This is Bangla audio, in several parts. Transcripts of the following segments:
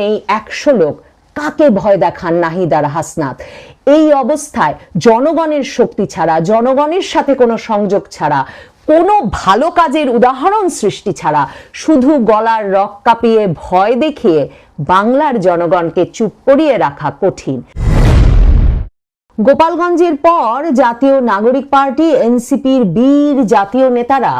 নেই একশো লোক। কাকে ভয় দেখান নাহিদার হাসনাত? এই অবস্থায় জনগণের শক্তি ছাড়া, জনগণের সাথে কোনো সংযোগ ছাড়া, কোনো ভালো কাজের উদাহরণ সৃষ্টি ছাড়া, শুধু গলার রক কাঁপিয়ে ভয় দেখিয়ে বাংলার জনগণকে চুপ করিয়ে রাখা কঠিন। গোপালগঞ্জের পর জাতীয় নাগরিক পার্টি, এনসিপির বীর জাতীয় নেতারা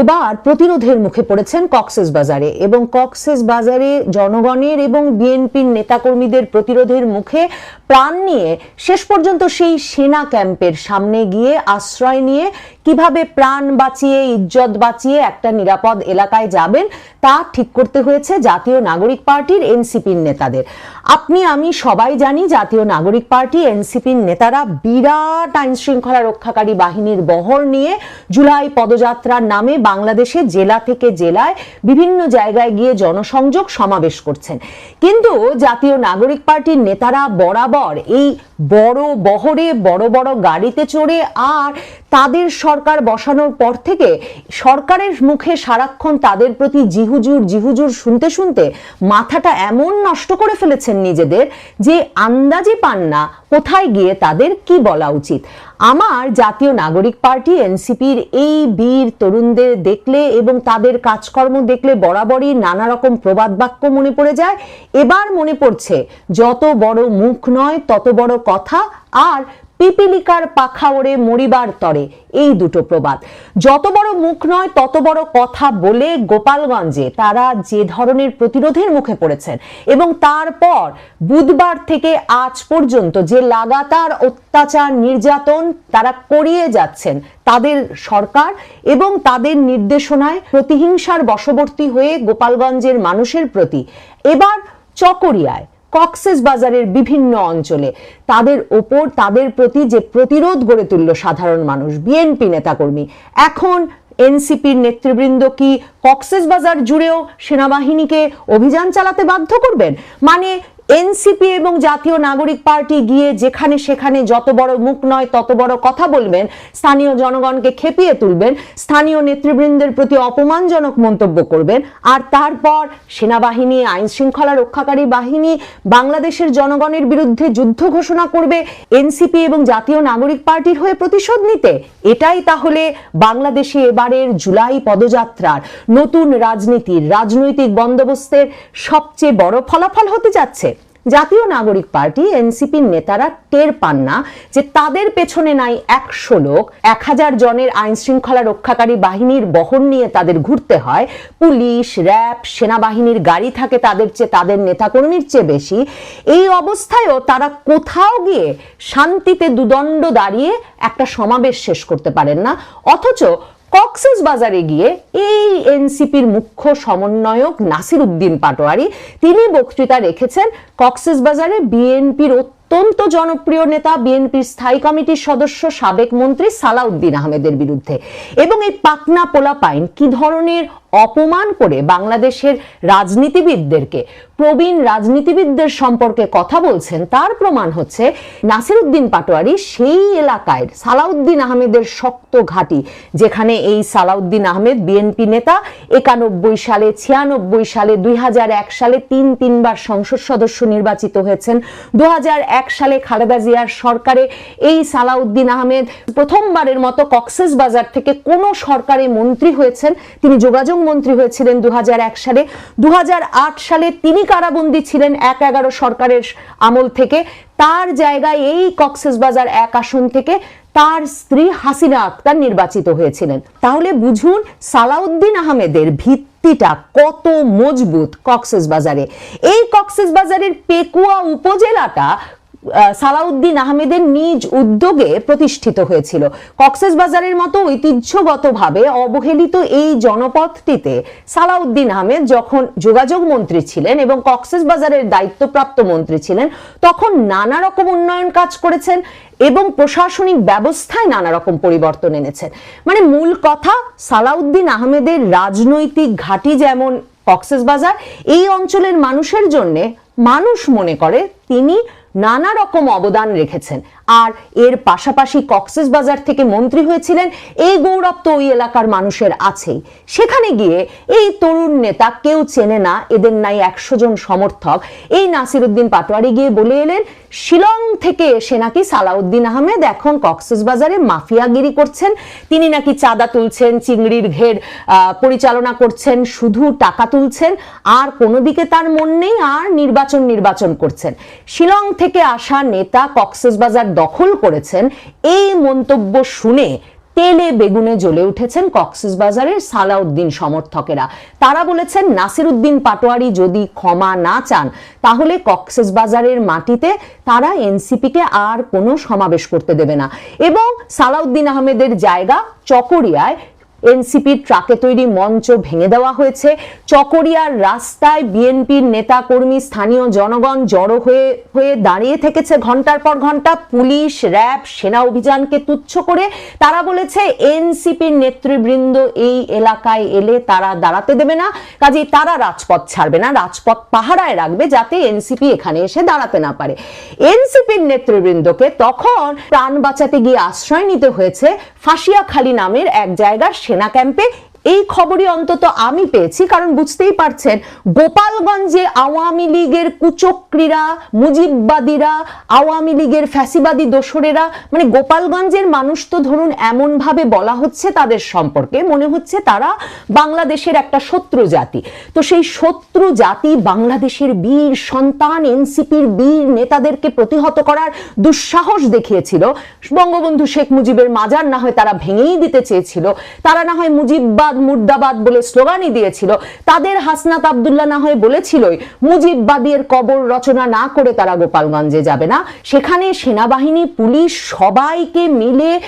এবার প্রতিরোধের মুখে পড়েছেন কক্সেস বাজারে এবং কক্সেস বাজারে জনগণের এবং বিএনপির নেতাকর্মীদের প্রতিরোধের মুখে প্রাণ নিয়ে শেষ পর্যন্ত সেই সেনা ক্যাম্পের সামনে গিয়ে আশ্রয় নিয়ে কীভাবে প্রাণ বাঁচিয়ে, ইজ্জত বাঁচিয়ে একটা নিরাপদ এলাকায় যাবেন, তা ঠিক করতে হয়েছে জাতীয় নাগরিক পার্টির, এনসিপির নেতাদের। আপনি, আমি সবাই জানি জাতীয় নাগরিক পার্টি, এনসিপির নেতারা বিরাট আইন শৃঙ্খলা রক্ষাকারী বাহিনীর বহর নিয়ে জুলাই পদযাত্রার নামে বাংলাদেশে জেলা থেকে জেলায় বিভিন্ন জায়গায় গিয়ে জনসংযোগ সমাবেশ করছেন। কিন্তু জাতীয় নাগরিক পার্টির নেতারা বরাবর এই বড় বহরে বড় বড় গাড়িতে চড়ে আর তাদের সরকার বসানোর পর থেকে সরকারের মুখে সারাক্ষণ তাদের প্রতি জিহুজুর জিহুজুর শুনতে শুনতে মাথাটা এমন নষ্ট করে ফেলেছেন নিজেদের যে আন্দাজই পান না কোথায় গিয়ে তাদের কি বলা উচিত। আমার জাতীয় নাগরিক পার্টি, এনসিপির এই বীর তরুণদের দেখলে এবং তাদের কাজকর্ম দেখলে বরাবরই নানা রকম প্রবাদ বাক্য মনে পড়ে যায়। এবার মনে পড়ছে, যত বড় মুখ নয়, তত বড় কথা, আর পিপিলিকার পাখা ওড়ে মরিবার তরে। এই দুটো প্রবাদ। যত বড় মুখ নয়, তত বড় কথা বলে গোপালগঞ্জে তারা যে ধরনের প্রতিরোধের মুখে পড়েছেন এবং তারপর বুধবার থেকে আজ পর্যন্ত যে লাগাতার অত্যাচার নির্যাতন তারা করিয়ে যাচ্ছেন তাদের সরকার এবং তাদের নির্দেশনায় প্রতিহিংসার বশবর্তী হয়ে গোপালগঞ্জের মানুষের প্রতি। এবার চকরিয়ায়। কক্সেস বাজারের বিভিন্ন অঞ্চলে। তাদের ওপর, তাদের প্রতি যে প্রতিরোধ গড়ে তুলল সাধারণ মানুষ বিএনপি নেতাকর্মী। এখন এনসিপির নেতৃবৃন্দ কি কক্সেস বাজার জুড়েও সেনাবাহিনীকে অভিযান চালাতে বাধ্য করবেন? মানে এনসিপি এবং জাতীয় নাগরিক পার্টি গিয়ে যেখানে সেখানে যত বড় মুখ নয়, তত বড় কথা বলবেন, স্থানীয় জনগণকে খেপিয়ে তুলবেন, স্থানীয় নেতৃবৃন্দের প্রতি অপমানজনক মন্তব্য করবেন, আর তারপর সেনাবাহিনী, আইন শৃঙ্খলা রক্ষাকারী বাহিনী, বাংলাদেশের জনগণের বিরুদ্ধে যুদ্ধ ঘোষণা করবে, এনসিপি এবং জাতীয় নাগরিক পার্টির হয়ে প্রতিশোধ নিতে। এটাই তাহলে বাংলাদেশে এবারের জুলাই পদযাত্রার নতুন রাজনীতির, রাজনৈতিক বন্দোবস্তের সবচেয়ে বড় ফলাফল হতে যাচ্ছে। জাতীয় নাগরিক পার্টি, এনসিপির নেতারা টের পান না যে তাদের পেছনে নাই একশো লোক। এক হাজার জনের আইন শৃঙ্খলা রক্ষাকারী বাহিনীর বহন নিয়ে তাদের ঘুরতে হয়। পুলিশ, র্যাব, সেনাবাহিনীর গাড়ি থাকে তাদের চেয়ে, তাদের নেতাকর্মীর চেয়ে বেশি। এই অবস্থায়ও তারা কোথাও গিয়ে শান্তিতে দুদণ্ড দাঁড়িয়ে একটা সমাবেশ শেষ করতে পারেন না। অথচ কক্সেস বাজারে গিয়ে এই এনসিপির মুখ্য সমন্বয়ক নাসির উদ্দিন পাটোয়ারি, তিনি বক্তৃতা রেখেছেন কক্সেস বাজারে বিএনপির অত্যন্ত জনপ্রিয় নেতা, বিএনপির স্থায়ী কমিটির সদস্য, সাবেক মন্ত্রী সালাউদ্দিন আহমেদের বিরুদ্ধে। এবং এই পাকনা পোলা পাইন কি ধরনের অপমান করে বাংলাদেশের রাজনীতিবিদদেরকে। প্রবীণ রাজনীতিবিদদের সম্পর্কে কথা বলছেন, তার প্রমাণ হচ্ছে নাসিরুদ্দিন পাটোয়ারি সেই এলাকায় সালাউদ্দিন আহমেদের শক্ত ঘাঁটি, যেখানে এই সালাউদ্দিন আহমেদ বিএনপি নেতা একানব্বই সালে, ছিয়ানব্বই সালে, দুই হাজার এক সালে তিন তিনবার সংসদ সদস্য নির্বাচিত হয়েছেন। দু হাজার এক সালে খালেদা জিয়ার সরকারে এই সালাউদ্দিন আহমেদ প্রথমবারের মতো কক্সেস বাজার থেকে কোন সরকারে মন্ত্রী হয়েছেন। তিনি যোগাযোগ মন্ত্রী হয়েছিলেন দু সালে। দু সালে তিনি কারাবন্দী ছিলেন এক এগারো সরকারের আমল থেকে। তার জায়গায় এই কক্সেস বাজার এক আসন থেকে তার স্ত্রী হাসিনা আক্তার নির্বাচিত হয়েছিলেন। তাহলে বুঝুন সালাউদ্দিন আহমেদের ভিত্তিটা কত মজবুত কক্সেস বাজারে। এই কক্সেস বাজারের পেকুয়া উপজেলাটা সালাউদ্দিন আহমেদের নিজ উদ্যোগে প্রতিষ্ঠিত হয়েছিল। কক্সেস বাজারের মতো ঐতিহ্যগতভাবে অবহেলিত এই জনপথটিতে সালাউদ্দিন আহমেদ যখন যোগাযোগ মন্ত্রী ছিলেন এবং কক্সেস বাজারের দায়িত্বপ্রাপ্ত মন্ত্রী ছিলেন, তখন নানা রকম উন্নয়ন কাজ করেছেন এবং প্রশাসনিক ব্যবস্থায় নানা রকম পরিবর্তন এনেছেন। মানে মূল কথা, সালাউদ্দিন আহমেদের রাজনৈতিক ঘাঁটি যেমন কক্সেস বাজার এই অঞ্চলের মানুষের জন্য মানুষ মনে করে তিনি নানা রকম অবদান রেখেছেন। আর এর পাশাপাশি কক্সেস বাজার থেকে মন্ত্রী হয়েছিলেন এই গৌরব তো ওই এলাকার মানুষের আছেই। সেখানে গিয়ে এই তরুণ নেতা কেউ চেনে না, এদের নাই একশো জন সমর্থক। এই নাসিরুদ্দিন পাটোয়ারি গিয়ে বলে এলেন, শিলং থেকে এসে নাকি সালাউদ্দিন আহমেদ এখন কক্সেস বাজারে মাফিয়াগিরি করছেন। তিনি নাকি চাঁদা তুলছেন, চিংড়ির ঘের পরিচালনা করছেন, শুধু টাকা তুলছেন। আর কোনো দিকে তার মন নেই, আর নির্বাচন নির্বাচন করছেন। শিলং থেকে আসা নেতা কক্সেস বাজার দখল করেছেন, এই মন্তব্য শুনে তেলে বেগুনে জ্বলে উঠেছেন কক্সেস বাজারের সালাউদ্দিন সমর্থকেরা। তারা বলেছেন, নাসিরুদ্দিন পাটোয়ারি যদি ক্ষমা না চান, তাহলে কক্সেস বাজারের মাটিতে তারা এনসিপিকে আর কোনো সমাবেশ করতে দেবে না। এবং সালাউদ্দিন আহমেদের জায়গা চকরিয়ায় এনসিপির ট্রাকে তৈরি মঞ্চ ভেঙে দেওয়া হয়েছে। চকরিয়ার রাস্তায় বিএনপির নেতা কর্মী স্থানীয় জনগণ জড়ো হয়ে হয়ে দাঁড়িয়ে থেকেছে ঘণ্টার পর ঘণ্টা। পুলিশ, র্যাব, সেনা অভিযানকে তুচ্ছ করে তারা বলেছে, এনসিপির নেতৃবৃন্দ এই এলাকায় এলে তারা দাঁড়াতে দেবে না। কাজেই তারা রাজপথ ছাড়বে না, রাজপথ পাহারায় রাখবে যাতে এনসিপি এখানে এসে দাঁড়াতে না পারে। এনসিপির নেতৃবৃন্দকে তখন প্রাণ বাঁচাতে গিয়ে আশ্রয় নিতে হয়েছে ফাঁসিয়াখালী নামের এক জায়গার সেনা ক্যাম্পে এই খবরই অন্তত আমি পেয়েছি, কারণ বুঝতেই পারছেন, গোপালগঞ্জে আওয়ামী লীগের কুচক্রীরা, মুজিববাদীরা, আওয়ামী লীগের ফ্যাসিবাদী দোসরেরা মানে গোপালগঞ্জের মানুষ তো ধরুন এমন ভাবে বলা হচ্ছে তাদের সম্পর্কে, মনে হচ্ছে তারা বাংলাদেশের একটা শত্রু জাতি। তো সেই শত্রু জাতি বাংলাদেশের বীর সন্তান, এনসিপির বীর নেতাদেরকে প্রতিহত করার দুঃসাহস দেখিয়েছিল। বঙ্গবন্ধু শেখ মুজিবের মাজার না হয় তারা ভেঙেই দিতে চেয়েছিল। তারা না হয় মুজিববাদ মুর্দাবাদ বলে স্লোগানই দিয়েছিল। তাদের হাসনাত আবদুল্লাহ না হয় বলেছিলই, মুজিববাদীর কবর রচনা না করে তারা গোপালগঞ্জে যাবে না। সেখানে সেনাবাহিনী, পুলিশ সবাইকে মিলে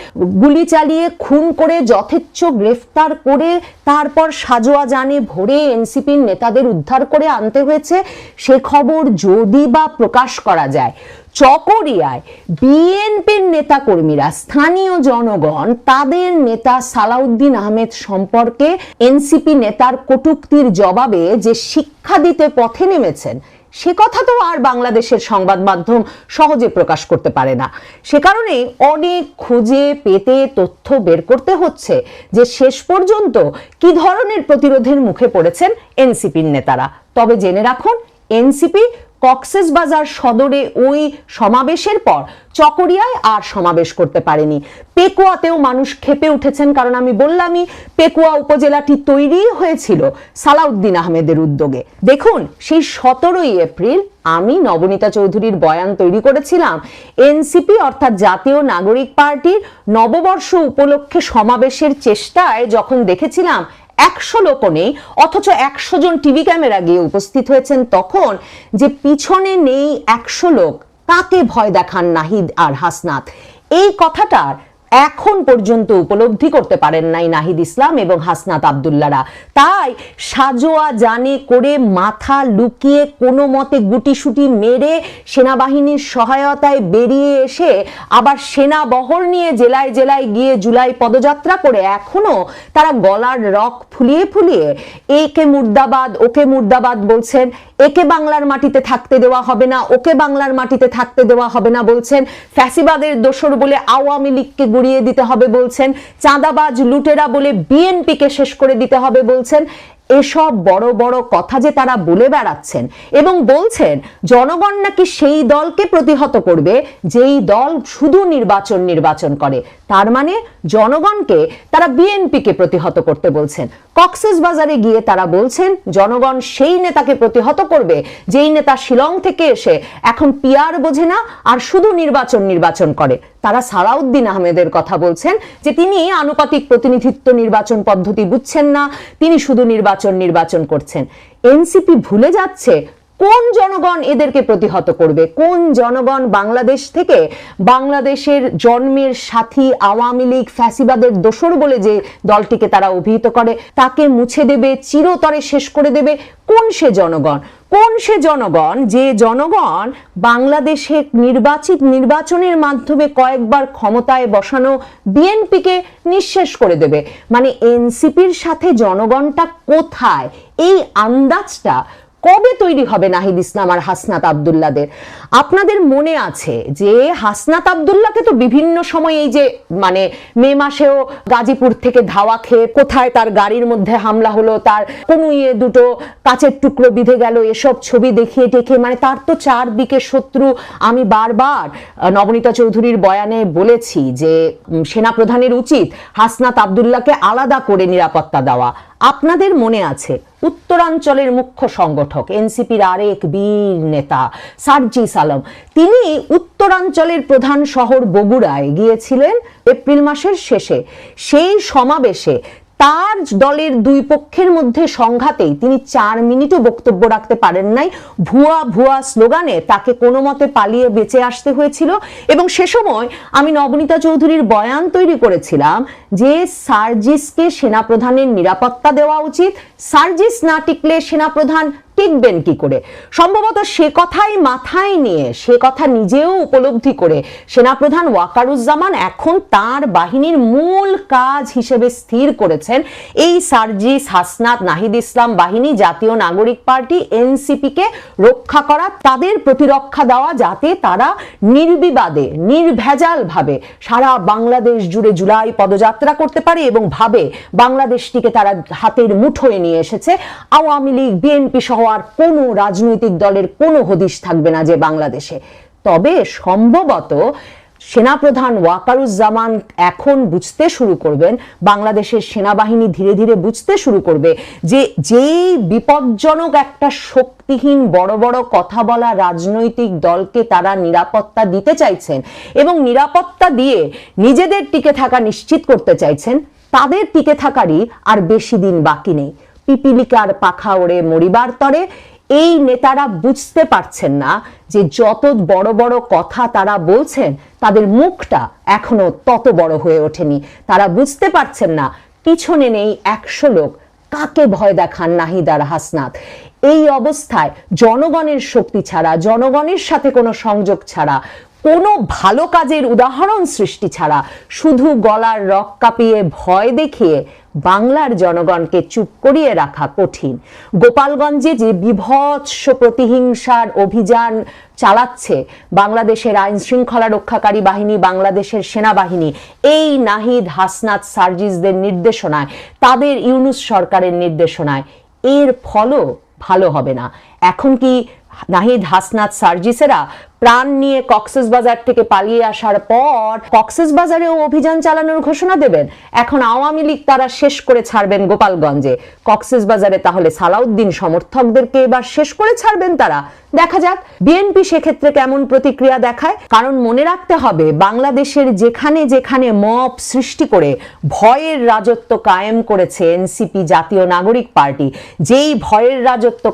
গুলি চালিয়ে, খুন করে, যথেচ্ছ গ্রেফতার করে, তারপর সাজোয়া জানে ভরে এনসিপির নেতাদের উদ্ধার করে আনতে হয়েছে। সে খবর যদি বা প্রকাশ করা যায়। চকরিয়ায় বিএনপির নেতা কর্মীরা স্থানীয় জনগণ, তাদের নেতা সালাউদ্দিন আহমেদ সম্পর্কে এনসিপি নেতার কটুক্তির জবাবে যে শিক্ষা দিতে পথে নেমেছেন, সে কথা তো আর বাংলাদেশের সংবাদ মাধ্যম সহজে প্রকাশ করতে পারে না। সে কারণে অনেক খুঁজে পেতে তথ্য বের করতে হচ্ছে যে শেষ পর্যন্ত কি ধরনের প্রতিরোধের মুখে পড়েছেন এনসিপির নেতারা। তবে জেনে রাখুন, এনসিপি কক্সেস বাজার সদরে ওই সমাবেশের পর চকরিয়ায় আর সমাবেশ করতে পারেনি। পেকুয়াতেও মানুষ খেপে উঠেছেন কারণ আমি বললামই, পেকুয়া উপজেলাটি তৈরি হয়েছিল সালাউদ্দিন আহমেদের উদ্যোগে। দেখুন, সেই সতেরোই এপ্রিল আমি নবনীতা চৌধুরীর বয়ান তৈরি করেছিলাম। এনসিপি অর্থাৎ জাতীয় নাগরিক পার্টির নববর্ষ উপলক্ষে সমাবেশের চেষ্টায় যখন দেখেছিলাম একশো লোকও নেই অথচ একশো জন টিভি ক্যামেরা গিয়ে উপস্থিত হয়েছেন তখন যে পিছনে নেই একশো লোক তাকে ভয় দেখান নাহিদ আর হাসনাত। এই কথাটার এখন পর্যন্ত উপলব্ধি করতে পারেন নাই নাহিদ ইসলাম এবং হাসনাত আবদুল্লারা তাই সাজোয়া জানে করে মাথা লুকিয়ে কোনো মতে গুটিসুটি মেরে সেনাবাহিনীর সহায়তায় বেরিয়ে এসে আবার সেনা বহর নিয়ে জেলায় জেলায় গিয়ে জুলাই পদযাত্রা করে এখনও তারা গলার রক ফুলিয়ে ফুলিয়ে একে মুর্দাবাদ, ওকে মুর্দাবাদ বলছেন, একে বাংলার মাটিতে থাকতে দেওয়া হবে না, ওকে বাংলার মাটিতে থাকতে দেওয়া হবে না বলছেন, ফ্যাসিবাদের দোসর বলে আওয়ামী লীগকে গুড়িয়ে দিতে হবে বলছেন। চাঁদাবাজ, লুটেরা বলে বিএনপিকে শেষ করে দিতে হবে বলছেন। এসব বড় বড় কথা যে তারা বলে বেড়াচ্ছেন এবং বলছেন, জনগণ নাকি সেই দলকে প্রতিহত করবে, যেই দল শুধু নির্বাচন নির্বাচন করে। তার মানে জনগণকে তারা বিএনপিকে প্রতিহত করতে বলছেন। কক্সেস বাজারে গিয়ে তারা বলছেন, জনগণ সেই নেতাকে প্রতিহত করবে, যেই নেতা শিলং থেকে এসে এখন পিয়ার বোঝে না আর শুধু নির্বাচন নির্বাচন করে। তারা সালাউদ্দিন আহমেদের কথা বলছেন যে তিনি আনুপাতিক প্রতিনিধিত্ব নির্বাচন পদ্ধতি বুঝছেন না, তিনি শুধু নির্বাচন নির্বাচন করছেন। এনসিপি ভুলে যাচ্ছে কোন জনগণ এদেরকে প্রতিহত করবে, কোন জনগণ বাংলাদেশ থেকে বাংলাদেশের জন্মের সাথী, আওয়ামী লীগ, ফ্যাসিবাদের দোসর বলে যে দলটিকে তারা অভিহিত করে, তাকে মুছে দেবে, চিরতরে শেষ করে দেবে, কোন সে জনগণ? কোন সে জনগণ? যে জনগণ বাংলাদেশে নির্বাচিত নির্বাচনের মাধ্যমে কয়েকবার ক্ষমতায় বসানো বিএনপিকে নিঃশেষ করে দেবে। মানে এনসিপির সাথে জনগণটা কোথায়? এই আন্দাজটা কবে তৈরি হবে নাহিদ ইসলাম আর হাসনাত আবদুল্লাদের? আপনাদের মনে আছে যে হাসনাত আবদুল্লাহকে তো বিভিন্ন সময় এই যে মানে মে মাসেও গাজীপুর থেকে ধাওয়া খেয়ে কোথায় তার গাড়ির মধ্যে হামলা হলো, তার কনুইয়ে দুটো কাচের টুকরো বিঁধে গেল, এসব ছবি দেখিয়ে টেকে মানে তার তো চারদিকে শত্রু। আমি বারবার নবনীতা চৌধুরীর বয়ানে বলেছি যে সেনাপ্রধানের উচিত হাসনাত আবদুল্লাহকে আলাদা করে নিরাপত্তা দেওয়া। আপনাদের মনে আছে উত্তরাঞ্চলের মুখ্য সংগঠক, এনসিপির আরেক বীর নেতা, সার্জি আলম তিনি উত্তরাঞ্চলের প্রধান শহর বগুড়ায় গিয়েছিলেন এপ্রিল মাসের শেষে। সেই সমাবেশে তার দলের দুই পক্ষের মধ্যে সংঘাতেই তিনি চার মিনিটও বক্তব্য রাখতে পারেন নাই। ভুয়া ভুয়া স্লোগানে তাকে কোনো মতে পালিয়ে বেঁচে আসতে হয়েছিল। এবং সে সময় আমি নবনীতা চৌধুরীর বয়ান তৈরি করেছিলাম যে, সার্জিসকে সেনাপ্রধানের নিরাপত্তা দেওয়া উচিত। সার্জিস না টিকলে সেনাপ্রধান টিকবেন কি করে? সম্ভবত সে কথাই মাথায় নিয়ে, সে কথা নিজেও উপলব্ধি করে সেনাপ্রধান ওয়াকারুজ্জামান এখন তার বাহিনীর মূল কাজ হিসেবে স্থির করেছেন এই সার্জিস হাসনাত নাহিদ ইসলাম বাহিনী জাতীয় নাগরিক পার্টি এনসিপি কে রক্ষা করা, তাদের প্রতিরক্ষা দেওয়া যাতে তারা নির্বিবাদে নির্ভেজাল ভাবে সারা বাংলাদেশ জুড়ে জুলাই পদযাত্রা করতে পারে এবং ভাবে বাংলাদেশটিকে তারা হাতের মুঠোয় নিয়ে এসেছে। আওয়ামী লীগ, বিএনপি সহ আর কোনো রাজনৈতিক দলের কোনো হদিশ থাকবে না যে বাংলাদেশে। তবে সম্ভবত সেনাপ্রধান ওয়াকারুজ্জামান এখন বুঝতে শুরু করবেন, বাংলাদেশের সেনাবাহিনী ধীরে ধীরে বুঝতে শুরু করবে যে যেই বিপজ্জনক একটা শক্তিহীন বড় বড় কথা বলা রাজনৈতিক দলকে তারা নিরাপত্তা দিতে চাইছেন এবং নিরাপত্তা দিয়ে নিজেদের টিকে থাকা নিশ্চিত করতে চাইছেন, তাদের টিকে থাকারই আর বেশি দিন বাকি নেই। পিপিলিকার পাখা ওড়ে মরিবার তরে, এই নেতারা বুঝতে পারছেন না যে যত বড় বড় কথা তারা বলছেন, তাদের মুখটা এখনও তত বড় হয়ে ওঠেনি। তারা বুঝতে পারছেন না, পিছনে নেই একশো লোক, কাকে ভয় দেখান নাহিদার হাসনাত? এই অবস্থায় জনগণের শক্তি ছাড়া, জনগণের সাথে কোনো সংযোগ ছাড়া কোনো ভালো কাজের উদাহরণ সৃষ্টি ছাড়া শুধু গলার রক কাঁপিয়ে ভয় দেখিয়ে বাংলার জনগণকে চুপ করিয়ে রাখা কঠিন। গোপালগঞ্জে যে বিভৎস প্রতিহিংসার অভিযান চালাচ্ছে বাংলাদেশের আইন শৃঙ্খলা রক্ষাকারী বাহিনী, বাংলাদেশের সেনাবাহিনী, এই নাহিদ হাসনাত সার্জিসদের নির্দেশনায়, তাদের ইউনুস সরকারের নির্দেশনায়, এর ফলও ভালো হবে না। এখন কি নাহিদ হাসনাত সার্জিসেরা প্রাণ নিয়ে কক্সেস বাজার থেকে পালিয়ে আসার পর কক্সেস বাজারেও অভিযান চালানোর ঘোষণা দেবেন। এখন আওয়ামী লীগ তারা শেষ করে ছাড়বেন গোপালগঞ্জে। কক্সেস বাজারে তাহলে সালাউদ্দিন সমর্থকদেরকে এবার শেষ করে ছাড়বেন তারা। দেখা যাক, বিএনপি সেক্ষেত্রে কেমন প্রতিক্রিয়া দেখায়। কারণ মনে রাখতে হবে, বাংলাদেশের যেখানে যেখানে মপ সৃষ্টি করে ভয়ের রাজত্ব কায়েম করেছে এনসিপি জাতীয় নাগরিক পার্টি। যেই ভয়ের রাজত্ব